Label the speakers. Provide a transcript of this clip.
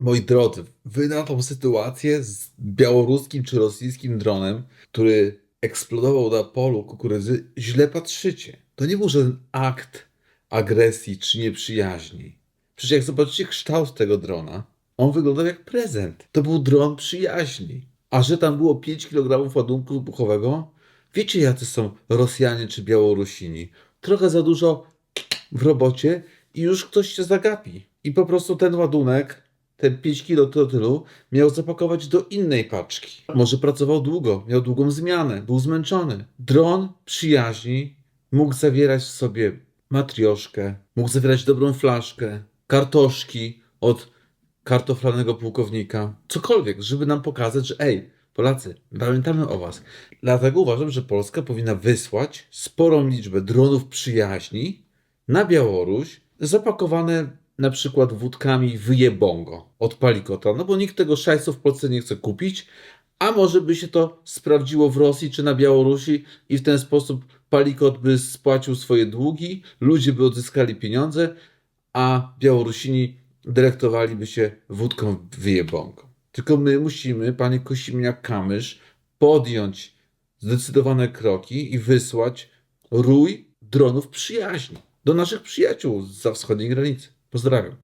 Speaker 1: Moi drodzy, wy na tą sytuację z białoruskim czy rosyjskim dronem, który eksplodował na polu kukurydzy, źle patrzycie. To nie był żaden akt agresji czy nieprzyjaźni. Przecież jak zobaczycie kształt tego drona, on wyglądał jak prezent. To był dron przyjaźni. A że tam było 5 kg ładunku wybuchowego, wiecie jacy są Rosjanie czy Białorusini. Trochę za dużo w robocie i już ktoś się zagapi. I po prostu ten ładunek, ten 5 kilo trotylu, miał zapakować do innej paczki. Może pracował długo, miał długą zmianę, był zmęczony. Dron przyjaźni mógł zawierać w sobie matrioszkę, mógł zawierać dobrą flaszkę, kartoszki od kartoflanego pułkownika, cokolwiek, żeby nam pokazać, że ej, Polacy, pamiętamy o was. Dlatego uważam, że Polska powinna wysłać sporą liczbę dronów przyjaźni na Białoruś, zapakowane na przykład wódkami wyjebongo od Palikota, no bo nikt tego szajsu w Polsce nie chce kupić, a może by się to sprawdziło w Rosji czy na Białorusi i w ten sposób Palikot by spłacił swoje długi, ludzie by odzyskali pieniądze, a Białorusini dyrektowaliby się wódką wyjebongo. Tylko my musimy, panie Kosimiak-Kamysz, podjąć zdecydowane kroki i wysłać rój dronów przyjaźni do naszych przyjaciół za wschodniej granicy. Поздравим!